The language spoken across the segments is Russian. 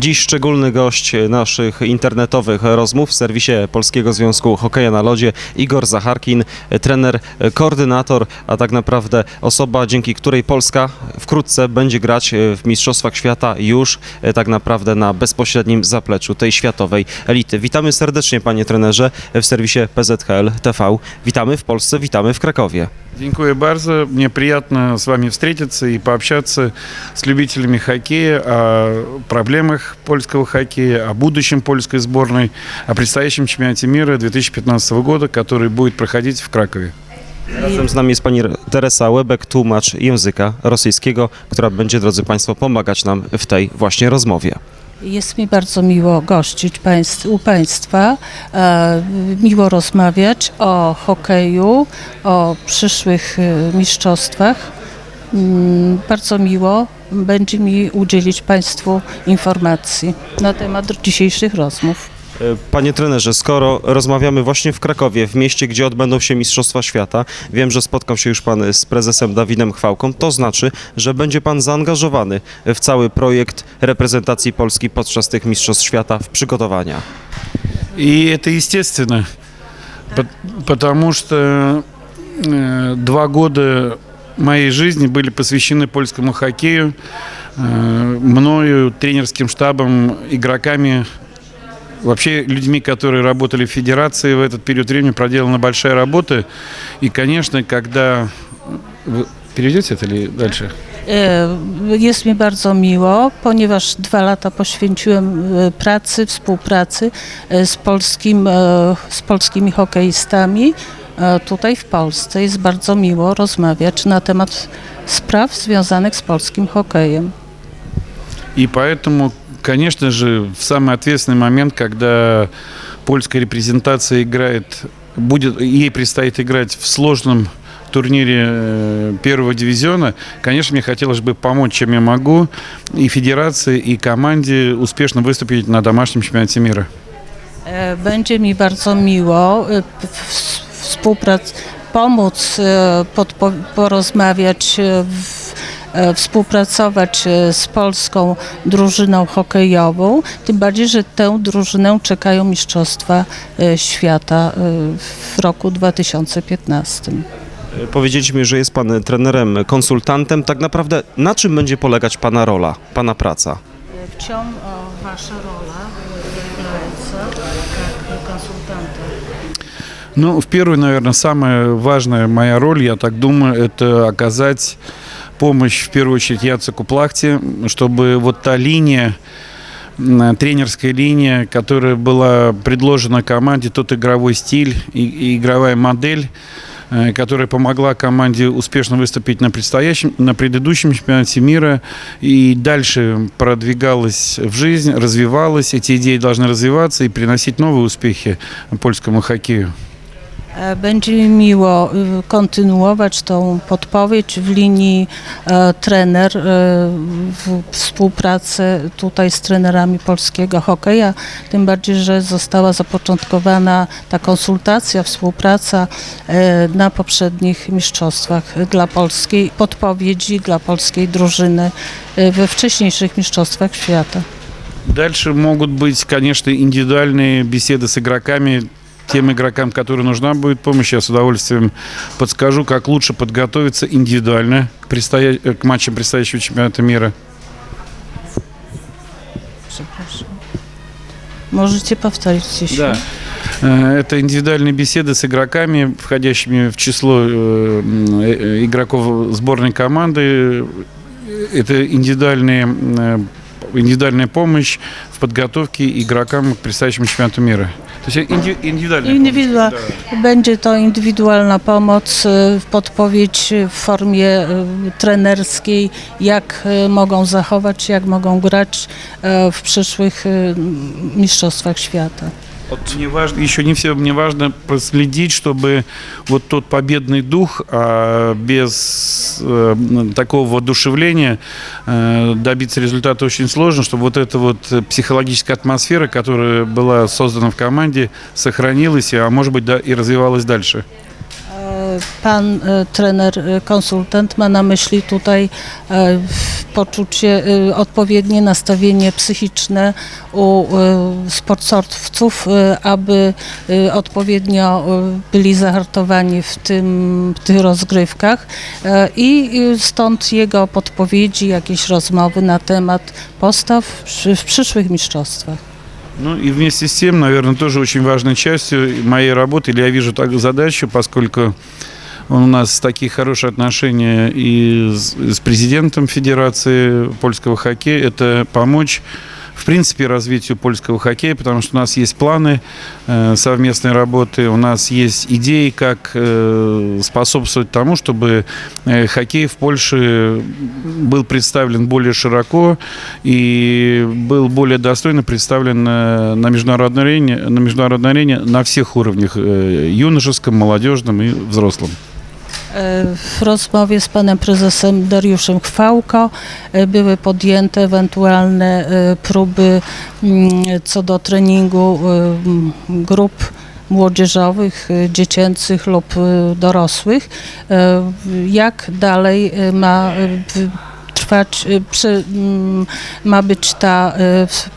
Dziś szczególny gość naszych internetowych rozmów w serwisie Polskiego Związku Hokeja na Lodzie Igor Zacharkin, trener, koordynator, a tak naprawdę osoba, dzięki której Polska wkrótce będzie grać w Mistrzostwach Świata już e, tak naprawdę na bezpośrednim zapleczu tej światowej elity. Witamy serdecznie panie trenerze w serwisie PZHL TV. Witamy w Polsce, witamy w Krakowie. Dziękuję bardzo. Мне приятно с вами встретиться и пообщаться с любителями хоккея о проблемах польского хоккея, о будущем польской сборной, о предстоящем чемпионате мира 2015 года, который будет проходить в Кракове. Razem z nami jest pani Teresa Łebek, tłumacz języka rosyjskiego, która będzie, drodzy Państwo, pomagać nam w tej właśnie rozmowie. Jest mi bardzo miło gościć państw, u Państwa, e, miło rozmawiać o hokeju, o przyszłych e, mistrzostwach. Mm, Bardzo miło będzie mi udzielić Państwu informacji na temat dzisiejszych rozmów. E, Panie trenerze, skoro rozmawiamy właśnie w Krakowie, w mieście, gdzie odbędą się Mistrzostwa Świata, wiem, że spotkał się już Pan z prezesem Dawidem Chwałką, to znaczy, że będzie Pan zaangażowany w cały projekt reprezentacji Polski podczas tych Mistrzostw Świata w przygotowania. И это естественно, по- потому что э, два года моей жизни были посвящены польскому хоккею, э, мною, тренерским штабом, игроками, вообще людьми, которые работали в федерации в этот период времени, проделана большая работа. И, конечно, когда... Вы переведете это или дальше? E, Jest mi bardzo miło, ponieważ dwa lata poświęciłem e, pracy, współpracy e, z, polskim, e, z polskimi hokeistami e, tutaj w Polsce. Jest bardzo miło rozmawiać na temat spraw związanych z polskim hokejem. И поэтому, конечно же, в самый ответственный момент, когда польская репрезентация играет, будет, ей предстоит играть в сложном турнире э, первого дивизиона, конечно, мне хотелось бы помочь, чем я могу, и федерации, и команде успешно выступить на домашнем чемпионате мира. E, Będzie mi bardzo miło e, współprac, pomóc, porozmawiać, w, współpracować e, z polską drużyną hokejową. Tym bardziej, że tę drużynę czekają Mistrzostwa e, Świata e, w roku 2015. E, Powiedzieliśmy, że jest Pan trenerem, konsultantem. Tak naprawdę na czym będzie polegać Pana rola, Pana praca? W czym Wasza rola является как консультанта? Ну, в первую, наверное, самая важная моя роль, я так думаю, это оказать помощь, в первую очередь, Яцеку Плахте, чтобы вот та линия, тренерская линия, которая была предложена команде, тот игровой стиль и, и игровая модель, э, которая помогла команде успешно выступить на предстоящем, на предыдущем чемпионате мира и дальше продвигалась в жизнь, развивалась. Эти идеи должны развиваться и приносить новые успехи польскому хоккею. E, Będzie mi miło y, kontynuować tą podpowiedź w linii e, trener, e, w współpracę tutaj z trenerami polskiego hokeja, tym bardziej, że została zapoczątkowana ta konsultacja, współpraca e, na poprzednich mistrzostwach dla polskiej, podpowiedzi dla polskiej drużyny e, we wcześniejszych mistrzostwach świata. Дальше могут быть, конечно, индивидуальные беседы с игроками, тем игрокам, которым нужна будет помощь. Я с удовольствием подскажу, как лучше подготовиться индивидуально к, предстоя... к матчам предстоящего чемпионата мира. Przepraszam. Możecie powtórzyć jeszcze? Э, Это индивидуальные беседы с игроками, входящими в число э, э, игроков сборной команды. Это индивидуальные, индивидуальная помощь в подготовке игрокам к предстоящему чемпионату мира. To się indy, indywidualnie Indywidua tak. Będzie to indywidualna pomoc, y, podpowiedź y, w formie y, trenerskiej, jak mogą zachować, jak mogą grać w przyszłych mistrzostwach świata. Мне важно, еще не все, мне важно проследить, чтобы вот тот победный дух, а без э, такого воодушевления э, добиться результата очень сложно, чтобы вот эта вот психологическая атмосфера, которая была создана в команде, сохранилась, а может быть да, и развивалась дальше. Pan e, trener, e, konsultant ma na myśli tutaj e, poczucie, odpowiednie nastawienie psychiczne u sportowców, aby odpowiednio byli zahartowani w, tym, w tych rozgrywkach i stąd jego podpowiedzi, jakieś rozmowy na temat postaw w przyszłych mistrzostwach. Ну и вместе с тем, наверное, тоже очень важной частью моей работы, или я вижу так задачу, поскольку у нас такие хорошие отношения и с, с президентом Федерации польского хоккея, это помочь в принципе развитию польского хоккея, потому что у нас есть планы э, совместной работы, у нас есть идеи, как э, способствовать тому, чтобы э, хоккей в Польше был представлен более широко и был более достойно представлен э, на международной арене, на международной арене на всех уровнях юношеском, молодежном и взрослом. W rozmowie z panem prezesem Dariuszem Chwałko e, były podjęte ewentualne e, próby mm, co do treningu e, grup młodzieżowych, dziecięcych lub dorosłych. Jak dalej ma trwać, mm, ma być ta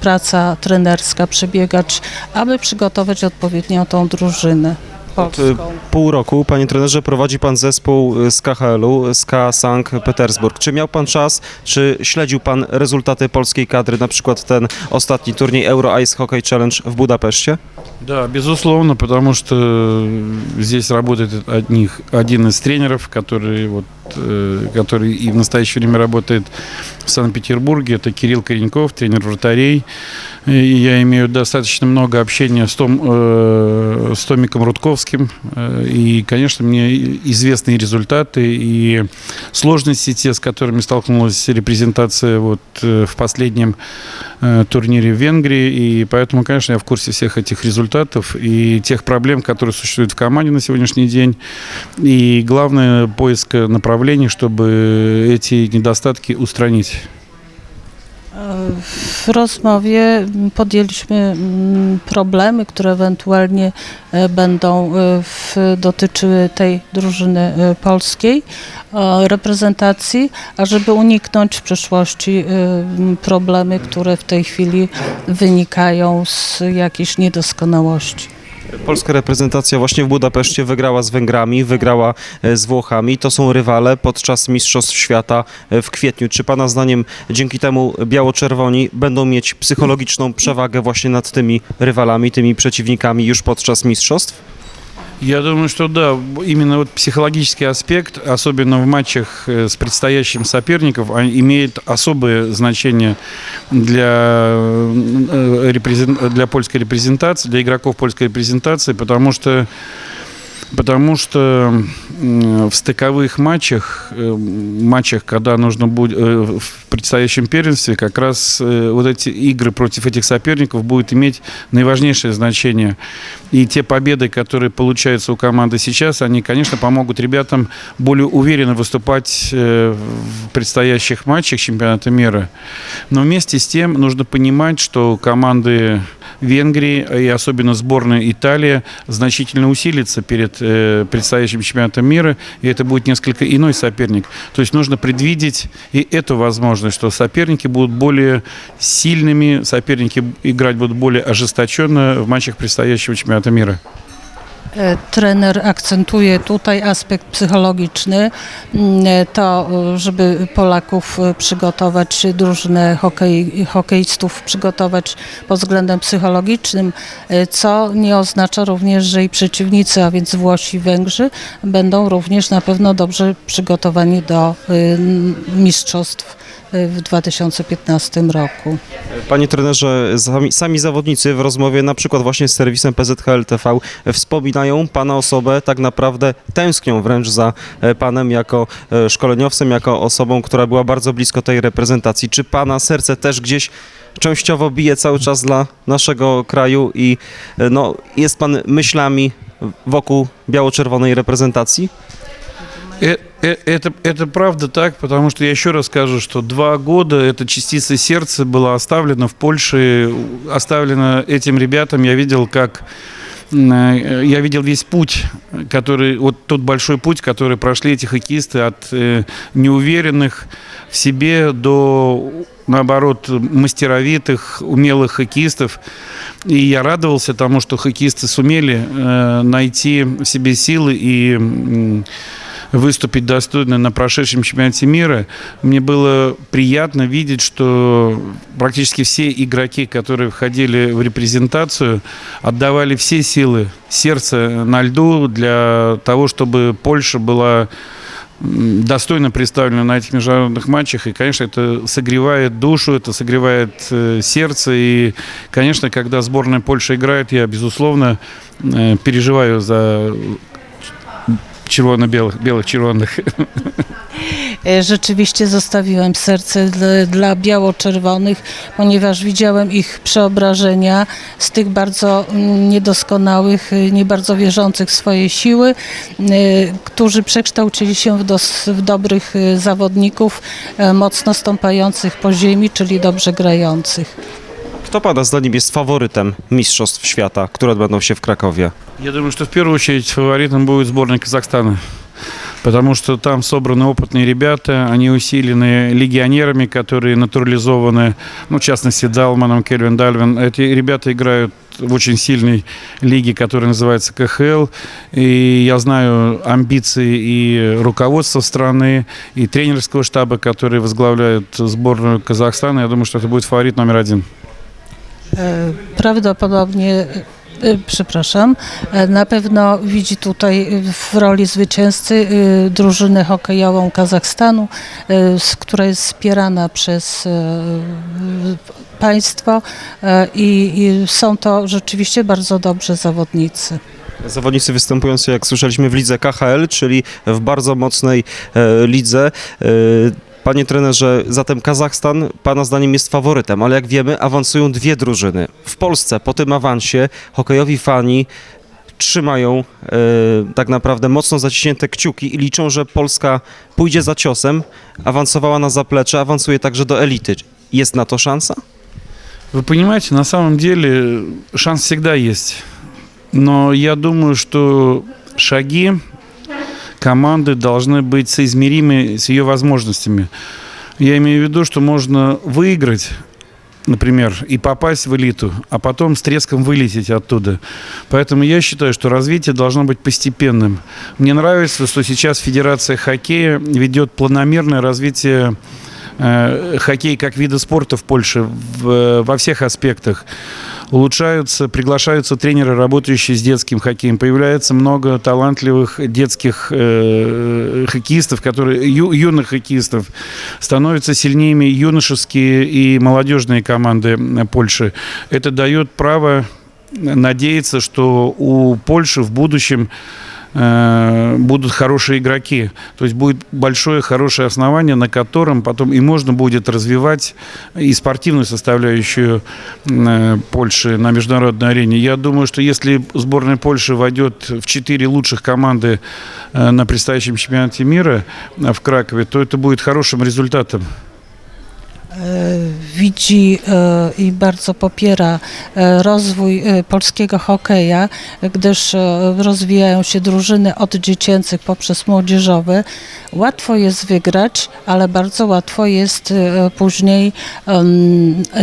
praca trenerska, przebiegać, aby przygotować odpowiednio tą drużynę polską. Pół roku, panie trenerze, prowadzi pan zespół z KHL-u, z K Sankt Petersburg. Czy miał pan czas, czy śledził pan rezultaty polskiej kadry, na przykład ten ostatni turniej Euro Ice Hockey Challenge w Budapeszcie? Да, безусловно, потому что здесь работает от них один из тренеров, который, вот, э, который и в настоящее время работает в Санкт-Петербурге. Это Кирилл Кореньков, тренер вратарей. И я имею достаточно много общения с, Том, э, с Томиком Рудковским. Э, И, конечно, мне известны и результаты, и сложности, те, с которыми столкнулась репрезентация вот, э, в последнем э, турнире в Венгрии. И поэтому, конечно, я в курсе всех этих результатов и тех проблем, которые существуют в команде на сегодняшний день. И главное, поиск направлений, чтобы эти недостатки устранить. W rozmowie mm, podjęliśmy mm, problemy, które ewentualnie e, będą e, w, dotyczyły tej drużyny e, polskiej e, reprezentacji, ażeby uniknąć w przyszłości e, m, problemy, które w tej chwili wynikają z jakiejś niedoskonałości. Polska reprezentacja właśnie w Budapeszcie wygrała z Węgrami, wygrała e, z Włochami. To są rywale podczas Mistrzostw Świata e, w kwietniu. Czy Pana zdaniem dzięki temu biało-czerwoni będą mieć psychologiczną przewagę właśnie nad tymi rywalami, tymi przeciwnikami już podczas Mistrzostw? Я думаю, что да, именно вот психологический аспект, особенно в матчах э, с предстоящим соперником, а, имеет особое значение для, э, репрезен- для польской репрезентации, для игроков польской репрезентации, потому что Потому что в стыковых матчах, э, матчах, когда нужно будет э, в предстоящем первенстве, как раз э, вот эти игры против этих соперников будут иметь наиважнейшее значение. И те победы, которые получаются у команды сейчас, они, конечно, помогут ребятам более уверенно выступать э, в предстоящих матчах чемпионата мира. Но вместе с тем нужно понимать, что команды Венгрии и особенно сборная Италия значительно усилится перед предстоящим чемпионатом мира, и это будет несколько иной соперник. То есть нужно предвидеть и эту возможность, что соперники будут более сильными, соперники играть будут более ожесточенно в матчах предстоящего чемпионата мира. E, Trener akcentuje tutaj aspekt psychologiczny, mm, e, to e, żeby Polaków przygotować, drużynę hokej, hokeistów przygotować pod względem psychologicznym, co nie oznacza również, że i przeciwnicy, a więc Włosi i Węgrzy, będą również na pewno dobrze przygotowani do mistrzostw w 2015 roku. Panie trenerze, sami, sami zawodnicy w rozmowie na przykład właśnie z serwisem PZHL TV wspominają Pana osobę, tak naprawdę tęsknią wręcz za e, Panem jako e, szkoleniowcem, jako osobą, która była bardzo blisko tej reprezentacji. Czy Pana serce też gdzieś częściowo bije cały czas dla naszego kraju i e, no, jest Pan myślami wokół biało-czerwonej reprezentacji? Э, э, Это, это правда так, потому что я еще раз скажу, что два года эта частица сердца была оставлена в Польше, оставлена этим ребятам. Я видел, как э, я видел весь путь, который, вот тот большой путь, который прошли эти хоккеисты от неуверенных в себе до, наоборот, мастеровитых, умелых хоккеистов. И я радовался тому, что хоккеисты сумели найти в себе силы и выступить достойно на прошедшем чемпионате мира. Мне было приятно видеть, что практически все игроки, которые входили в репрезентацию, отдавали все силы, сердце на льду для того, чтобы Польша была достойно представлена на этих международных матчах. И, конечно, это согревает душу, это согревает э, сердце. И, конечно, когда сборная Польши играет, я, безусловно, э, переживаю за czerwono-białych, biało-czerwonych. Rzeczywiście zostawiłem serce dla, dla biało-czerwonych, ponieważ widziałem ich przeobrażenia z tych bardzo mm, niedoskonałych, y, nie bardzo wierzących w swoje siły, y, którzy przekształcili się w, dos, w dobrych y, zawodników, mocno stąpających po ziemi, czyli dobrze grających. Kto Pana zdaniem jest faworytem Mistrzostw Świata, które odbędą się w Krakowie? Я думаю, что в первую очередь фаворитом будет сборная Казахстана. Потому что там собраны опытные ребята, они усилены легионерами, которые натурализованы, ну, в частности, Далманом, Кельвин Дальвин. Эти ребята играют в очень сильной лиге, которая называется КХЛ. И я знаю амбиции и руководства страны, и тренерского штаба, которые возглавляют сборную Казахстана. Я думаю, что это будет фаворит номер один. E, Prawdopodobnie, e, przepraszam, e, na pewno widzi tutaj w roli zwycięzcy drużynę hokejową Kazachstanu, która jest wspierana przez państwo i, są to rzeczywiście bardzo dobrzy zawodnicy. Zawodnicy występujący, jak słyszeliśmy, w lidze KHL, czyli w bardzo mocnej lidze. E, Panie trenerze, zatem Kazachstan Pana zdaniem jest faworytem, ale jak wiemy, awansują dwie drużyny. W Polsce po tym awansie hokejowi fani trzymają e, tak naprawdę mocno zaciśnięte kciuki i liczą, że Polska pójdzie za ciosem, awansowała na zaplecze, awansuje także do elity. Jest na to szansa? Вы понимаете, на самом деле шанс всегда есть. Но я думаю, что шаги команды должны быть соизмеримы с ее возможностями. Я имею в виду, что можно выиграть, например, и попасть в элиту, а потом с треском вылететь оттуда. Поэтому я считаю, что развитие должно быть постепенным. Мне нравится, что сейчас Федерация хоккея ведет планомерное развитие э, хоккей как вида спорта в Польше в- во всех аспектах. Улучшаются, приглашаются тренеры, работающие с детским хоккеем. Появляется много талантливых детских э, хоккеистов, которые, ю- юных хоккеистов. Становятся сильнее юношеские и молодежные команды Польши. Это дает право надеяться, что у Польши в будущем э, будут хорошие игроки. То есть будет большое хорошее основание, на котором потом и можно будет развивать и спортивную составляющую э, Польши на международной арене. Я думаю, что если сборная Польши войдет в четыре лучших команды э, на предстоящем чемпионате мира в Кракове, то это будет хорошим результатом. E, widzi e, i bardzo popiera e, rozwój polskiego hokeja, gdyż rozwijają się drużyny od dziecięcych poprzez młodzieżowe. Łatwo jest wygrać, ale bardzo łatwo jest później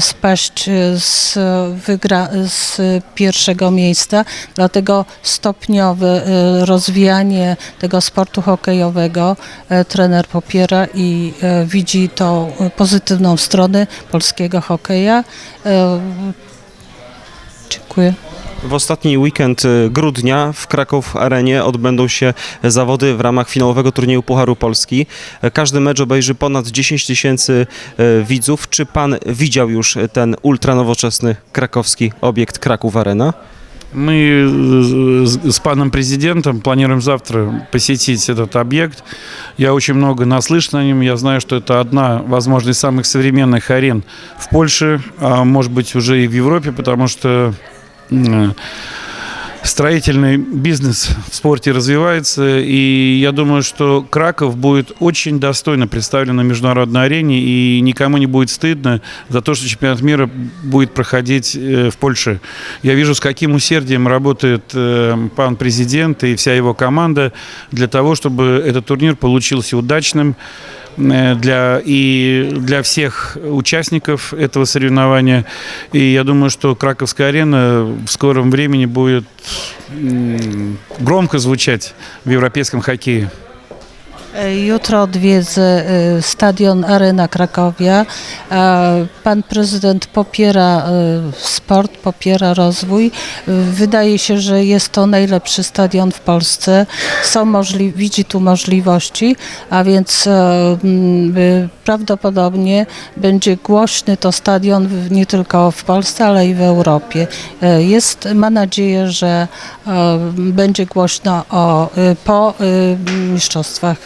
spaść z, wygra, z pierwszego miejsca. Dlatego stopniowe rozwijanie tego sportu hokejowego trener popiera i widzi tą e, pozytywną stronę polskiego hokeja. E, Dziękuję. W ostatni weekend y, grudnia w Kraków Arenie odbędą się zawody w ramach finałowego turnieju Pucharu Polski. E, Każdy mecz obejrzy ponad 10 tysięcy e, widzów. Czy pan widział już ten ultranowoczesny krakowski obiekt Kraków Arena? Мы с паном президентом планируем завтра посетить этот объект. Я очень много наслышан о нем. Я знаю, что это одна, возможно, из самых современных арен в Польше, а может быть уже и в Европе, потому что строительный бизнес в спорте развивается, и я думаю, что Краков будет очень достойно представлен на международной арене, и никому не будет стыдно за то, что чемпионат мира будет проходить э, в Польше. Я вижу, с каким усердием работает э, пан президент и вся его команда для того, чтобы этот турнир получился удачным для, и для всех участников этого соревнования. И я думаю, что Краковская арена в скором времени будет громко звучать в европейском хоккее. E, Jutro odwiedzę e, stadion Arena Krakowia. E, Pan prezydent popiera sport, popiera rozwój. Wydaje się, że jest to najlepszy stadion w Polsce. Są możli- widzi tu możliwości, a więc prawdopodobnie będzie głośny to stadion nie tylko w Polsce, ale i w Europie. Jest, ma nadzieję, że będzie głośno o, po mistrzostwach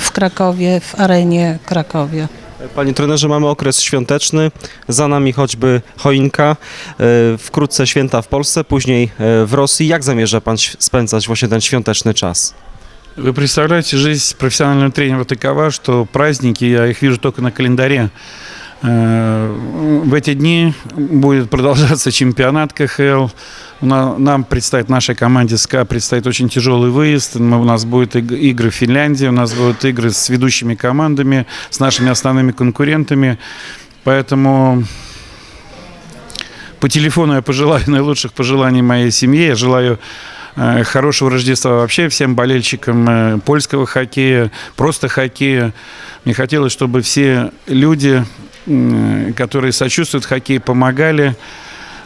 w Krakowie, w arenie Krakowie. Panie trenerze, mamy okres świąteczny, za nami choćby choinka, e, wkrótce święta w Polsce, później e, w Rosji. Jak zamierza pan ś- spędzać właśnie ten świąteczny czas? Вы представляете, жизнь профессионального тренера такова, что праздники, я их вижу только на календаре. Э, В эти дни будет продолжаться чемпионат КХЛ. Нам предстоит, нашей команде СКА предстоит очень тяжелый выезд. У нас будут иг- игры в Финляндии, у нас будут игры с ведущими командами, с нашими основными конкурентами. Поэтому по телефону я пожелаю наилучших пожеланий моей семье. Я желаю э, хорошего Рождества вообще всем болельщикам э, польского хоккея, просто хоккея. Мне хотелось, чтобы все люди, которые сочувствуют хоккею, помогали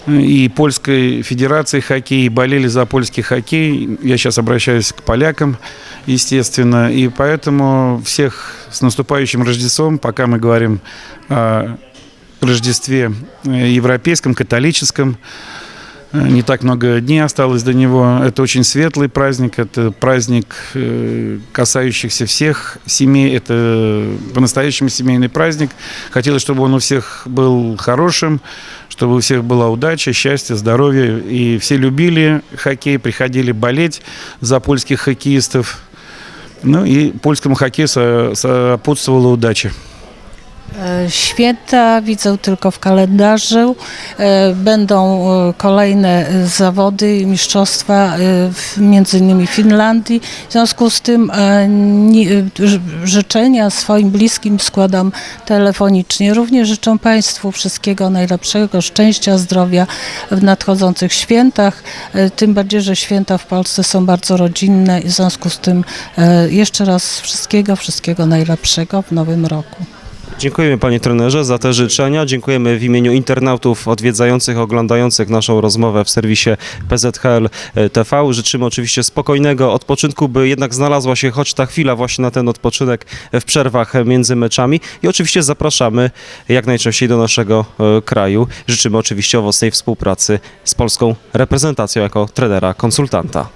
и Польской Федерации хоккея, и болели за польский хоккей. Я сейчас обращаюсь к полякам, естественно. И поэтому всех с наступающим Рождеством, пока мы говорим о Рождестве э, европейском, католическом. Э, Не так много дней осталось до него. Это очень светлый праздник, это праздник, э, касающихся всех семей. Это по-настоящему семейный праздник. Хотелось, чтобы он у всех был хорошим, чтобы у всех была удача, счастье, здоровье. И все любили хоккей, приходили болеть за польских хоккеистов. Ну и польскому хоккею со- сопутствовала удача. E, Święta widzę tylko w kalendarzu. E, Będą e, kolejne zawody i mistrzostwa, między innymi w Finlandii. W związku z tym życzenia swoim bliskim składam telefonicznie. Również życzę Państwu wszystkiego najlepszego, szczęścia, zdrowia w nadchodzących świętach. Tym bardziej, że święta w Polsce są bardzo rodzinne w związku z tym jeszcze raz wszystkiego, wszystkiego najlepszego w nowym roku. Dziękujemy panie trenerze za te życzenia. Dziękujemy w imieniu internautów odwiedzających, oglądających naszą rozmowę w serwisie PZHL TV. Życzymy oczywiście spokojnego odpoczynku, by jednak znalazła się choć ta chwila właśnie na ten odpoczynek w przerwach między meczami. I oczywiście zapraszamy jak najczęściej do naszego e, kraju. Życzymy oczywiście owocnej współpracy z polską reprezentacją jako trenera konsultanta.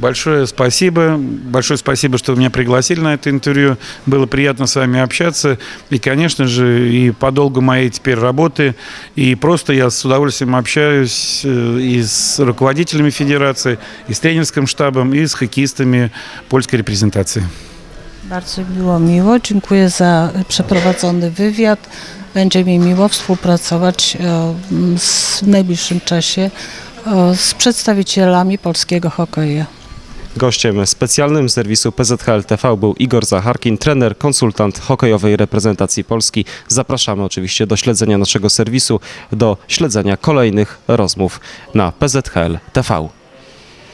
Большое спасибо. Большое спасибо, что вы меня пригласили на это интервью. Было приятно с вами общаться. И, конечно же, и по долгу моей теперь работы. И просто я с удовольствием общаюсь э, и с руководителями федерации, и с тренерским штабом, и с хоккеистами польской репрезентации. Bardzo było miło. Dziękuję za przeprowadzony wywiad. Będzie mi miło współpracować e, w najbliższym czasie e, z przedstawicielami polskiego hokeja. Gościem specjalnym serwisu PZHL TV był Igor Zacharkin, trener, konsultant hokejowej reprezentacji Polski. Zapraszamy oczywiście do śledzenia naszego serwisu, do śledzenia kolejnych rozmów na PZHL TV.